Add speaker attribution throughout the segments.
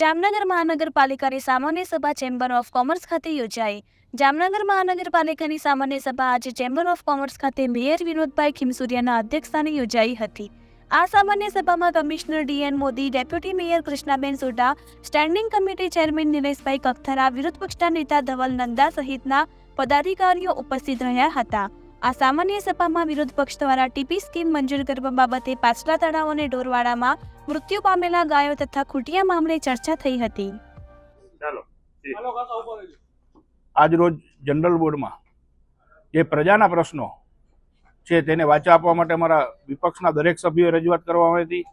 Speaker 1: જામનગર મહાનગરપાલિકાની સામાન્ય સભા ચેમ્બર ઓફ કોમર્સ ખાતે યોજાઈ. જામનગર મહાનગરપાલિકાની સામાન્ય સભા આજે ચેમ્બર ઓફ કોમર્સ ખાતે મેયર વિનોદભાઈ ખીમસુરિયાના અધ્યક્ષસ્થાને યોજાઈ હતી. આ સામાન્ય સભામાં commissioner D N Modi, deputy mayor Krishnaben Sodha, standing committee chairman Nileshbhai Kakhathara વિરોધ પક્ષના નેતા ધવલ નંદા સહિતના પદાધિકારીઓ ઉપસ્થિત રહ્યા હતા. આ સામાન્ય સભામાં વિરોધ પક્ષ દ્વારા ટીપી સ્કીમ મંજૂર કરવા બાબતે પાછલા તળાવ અને ઢોરવાડામાં મૃત્યુ પામેલા ગાયો તથા ખૂટિયા મામલે ચર્ચા થઈ હતી.
Speaker 2: ચાલો આજરોજ જનરલ બોર્ડમાં જે પ્રજાના પ્રશ્નો છે તેને વાચા આપવા માટે અમારા વિપક્ષના દરેક સભ્યોએ રજૂઆત કરવામાં આવી હતી.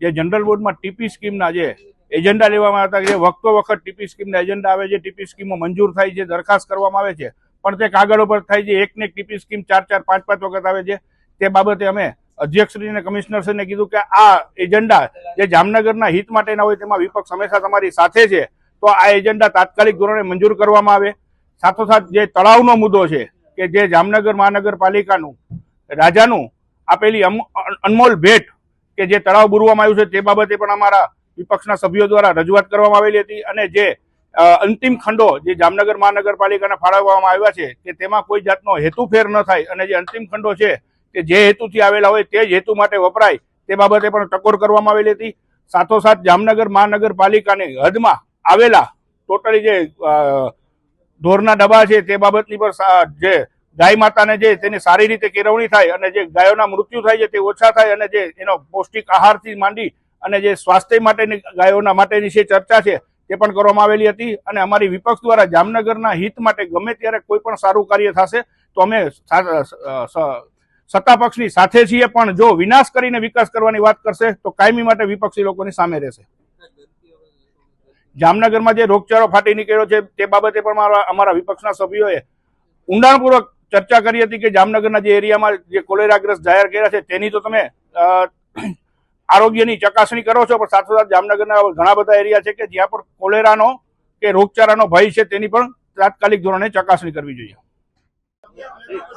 Speaker 2: જે જનરલ બોર્ડમાં ટીપી સ્કીમના જે એજન્ડા લેવામાં આવતા જે વખતો વખત ટીપી સ્કીમના એજન્ડા આવે છે ટીપી સ્કીમો મંજૂર થાય છે દરખાસ્ત કરવામાં આવે છે પણ તે કાગળ ઉપર થાય છે, એકને એક ટીપી સ્કીમ ચાર ચાર પાંચ પાંચ વખત આવે છે. તે બાબતે અમે અધ્યક્ષશ્રીને કમિશનરશ્રીને કીધું કે આ એજન્ડા જે જામનગરના હિત માટેના હોય તેમાં વિપક્ષ હંમેશા તમારી સાથે છે, તો આ એજન્ડા તાત્કાલિક ધોરણે મંજૂર કરવામાં આવે. સાથોસાથ જે તળાવનો મુદ્દો છે કે જે જામનગર મહાનગરપાલિકાનું રાજાનું આપેલી અનમોલ ભેટ કે જે તળાવ બુરવામાં આવ્યું છે, તે બાબતે પણ અમારા વિપક્ષના સભ્યો દ્વારા રજૂઆત કરવામાં આવેલી હતી અને જે અંતિમ ખંડો જે જામનગર મહાનગરપાલિકાને ફાળવવામાં આવ્યા છે, કે તેમાં કોઈ જાતનો હેતુફેર ન થાય અને જે અંતિમ ખંડો છે કે જે હેતુથી આવેલા હોય તે જ હેતુ માટે વપરાય, તે બાબતે પણ ટકોર કરવામાં આવેલી હતી. સાથોસાથ જામનગર મહાનગરપાલિકાની હદમાં આવેલા ટોટલી જે ઢોરના ડબ્બા છે, તે બાબતની પણ જે ગાય માતાને જે તેની સારી રીતે કેળવણી થાય અને જે ગાયોના મૃત્યુ થાય છે તે ઓછા થાય અને જે એનો પૌષ્ટિક આહારથી માંડી અને જે સ્વાસ્થ્ય માટેની ગાયોના માટેની જે ચર્ચા છે તે પણ કરવામાં આવેલી હતી અને અમારી વિપક્ષ દ્વારા જામનગરના હિત માટે ગમે ત્યારે કોઈ પણ સારું કાર્ય થશે, તો અમે સત્તાપક્ષની સાથે છીએ. પણ જો વિનાશ કરીને વિકાસ કરવાની વાત કરશે, તો કાયમી માટે વિપક્ષી લોકોની સામે રહેશે. જામનગરમાં જે રોગચાળો ફાટી નીકળ્યો છે, તે બાબતે પણ મારા, અમારા વિપક્ષના સભ્યોએ ઊંડાણપૂર્વક ચર્ચા કરી હતી કે જામનગરના જે એરિયામાં જે કોલેરાગ્રસ્ત જાહેર કર્યા છે, તેની તો તમે આરોગ્યની ચકાસણી કરો છો, પણ સાથોસાથ જામનગરના ઘણા બધા એરિયા છે કે જ્યાં પણ કોલેરાનો કે રોગચાળાનો ભય છે, તેની પણ તાત્કાલિક ધોરણે ચકાસણી કરવી જોઈએ.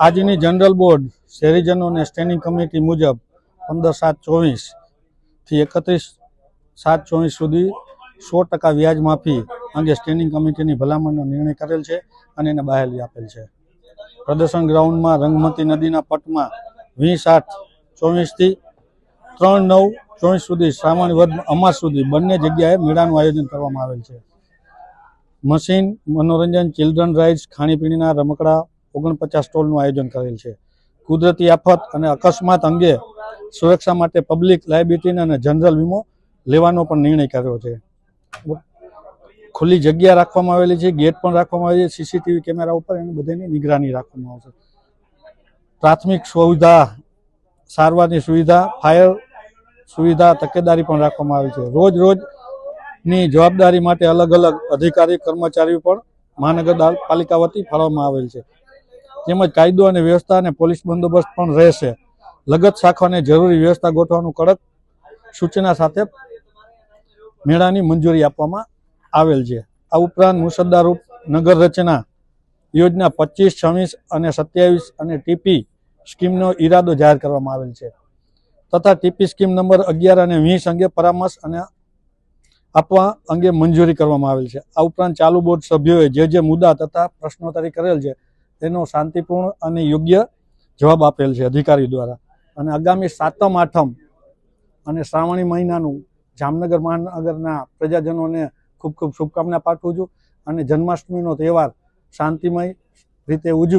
Speaker 3: આજની જનરલ બોર્ડ શહેરીજનોને સ્ટેન્ડિંગ કમિટી મુજબ પંદર સાત ચોવીસથી એકત્રીસ સાત ચોવીસ સુધી સો ટકા વ્યાજ માફી અંગે સ્ટેન્ડિંગ કમિટીની ભલામણનો નિર્ણય કરેલ છે અને એને બહાલી આપેલ છે. પ્રદર્શન ગ્રાઉન્ડમાં રંગમતી નદીના પટમાં વીસ આઠ ચોવીસથી ત્રણ, નવ, ચોવીસ સુધી શ્રાવણ વદ અમાસ સુધી બંને જગ્યાએ મેળાનું આયોજન કરવામાં આવેલ છે. મશીન, મનોરંજન ચિલ્ડ્રન રાઇડ્સ ખાણીપીણીના રમકડા, ઓગણપચાસ સ્ટોલનું આયોજન કરેલ છે. કુદરતી આફત અને અકસ્માત અંગે સુરક્ષા માટે પબ્લિક લાયબિલિટી અને જનરલ વીમો લેવાનો પણ નિર્ણય કર્યો છે. ખુલ્લી જગ્યા રાખવામાં આવેલી છે, ગેટ પણ રાખવામાં આવેલી છે સીસીટીવી કેમેરા ઉપર એની બધાની નિગરાની રાખવામાં આવશે. પ્રાથમિક સુવિધા, સારવારની સુવિધા ફાયર સુવિધા, તકેદારી પણ રાખવામાં આવી છે. રોજ રોજની જવાબદારી માટે અલગ અલગ અધિકારી, કર્મચારીઓ પણ મહાનગરપાલિકા વતી ફાળવવામાં આવેલ છે. તેમજ કાયદો અને વ્યવસ્થા અને પોલીસ બંદોબસ્ત પણ રહેશે. લગત શાખાને જરૂરી વ્યવસ્થા ગોઠવવાનું કડક સૂચના સાથે મેળાની મંજૂરી આપવામાં આવેલ છે. આ ઉપરાંત મુસદ્દારૂપ નગર રચના યોજના પચીસ, છવ્વીસ અને સત્યાવીસ અને ટીપી સ્કીમનો ઈરાદો જાહેર કરવામાં આવેલ છે. તથા ટીપી સ્કીમ નંબર અગિયાર અને વીસ અંગે પરામર્શ અને આપવા અંગે મંજૂરી કરવામાં આવેલ છે. આ ઉપરાંત ચાલુ બોર્ડ સભ્યોએ જે જે મુદ્દા તથા પ્રશ્નોત્તરી કરેલ છે, તેનો શાંતિપૂર્ણ અને યોગ્ય જવાબ આપેલ છે અધિકારી દ્વારા. અને આગામી સાતમ, આઠમ અને શ્રાવણી મહિનાનું જામનગર મહાનગરના પ્રજાજનોને ખૂબ ખૂબ શુભકામના પાઠવું છું અને જન્માષ્ટમીનો તહેવાર શાંતિમય રીતે ઉજવે